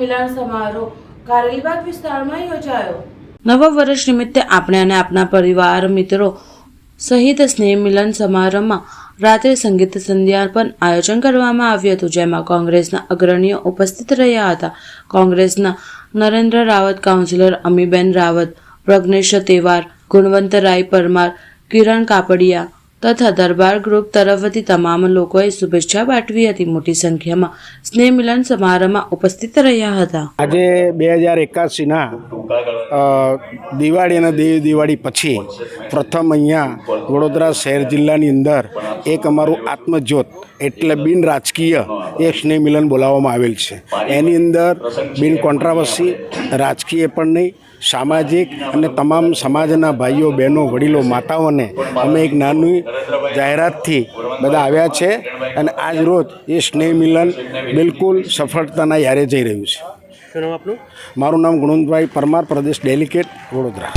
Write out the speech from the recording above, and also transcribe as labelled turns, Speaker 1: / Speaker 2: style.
Speaker 1: મિલન સમારોહ કારેલીબાગ વિસ્તારમાં યોજાયો. નવા વર્ષ નિમિત્તે આપણે અને આપના પરિવાર મિત્રો સહિત સ્નેહ મિલન સમારંભમાં રાત્રે સંગીત સંધ્યા પણ આયોજન કરવામાં આવ્યું હતું, જેમાં કોંગ્રેસના અગ્રણીઓ ઉપસ્થિત રહ્યા હતા. કોંગ્રેસના નરેન્દ્ર રાવત, કાઉન્સિલર અમીબેન રાવત, પ્રજ્ઞેશ તેવાર, ગુણવંત રાય પરમાર, કિરણ કાપડિયા તથા દરબાર ગ્રુપ તરફથી તમામ લોકોએ શુભેચ્છા પાઠવી હતી. મોટી સંખ્યામાં સ્નેહ મિલન સમારંભમાં ઉપસ્થિત રહ્યા હતા.
Speaker 2: આજે બે હજાર એકાસીના દિવાળી અને દેવ દિવાળી પછી પ્રથમ અહીંયા વડોદરા શહેર જિલ્લાની અંદર એક અમારું આત્મજ્યોત એટલે બિન રાજકીય એ સ્નેહ મિલન બોલાવવામાં આવેલ છે. એની અંદર બિન કોન્ટ્રાવર્સી રાજકીય પણ નહીં સામાજિક અને તમામ સમાજના ભાઈઓ બહેનો વડીલો માતાઓને અમે એક નાની જાહેરાતથી બધા આવ્યા છે અને આજ રોજ એ સ્નેહ મિલન બિલકુલ સફળતાના યારે જઈ રહ્યું છે. મારું નામ ગુણવંતભાઈ પરમાર પ્રદેશ ડેલિકેટ વડોદરા.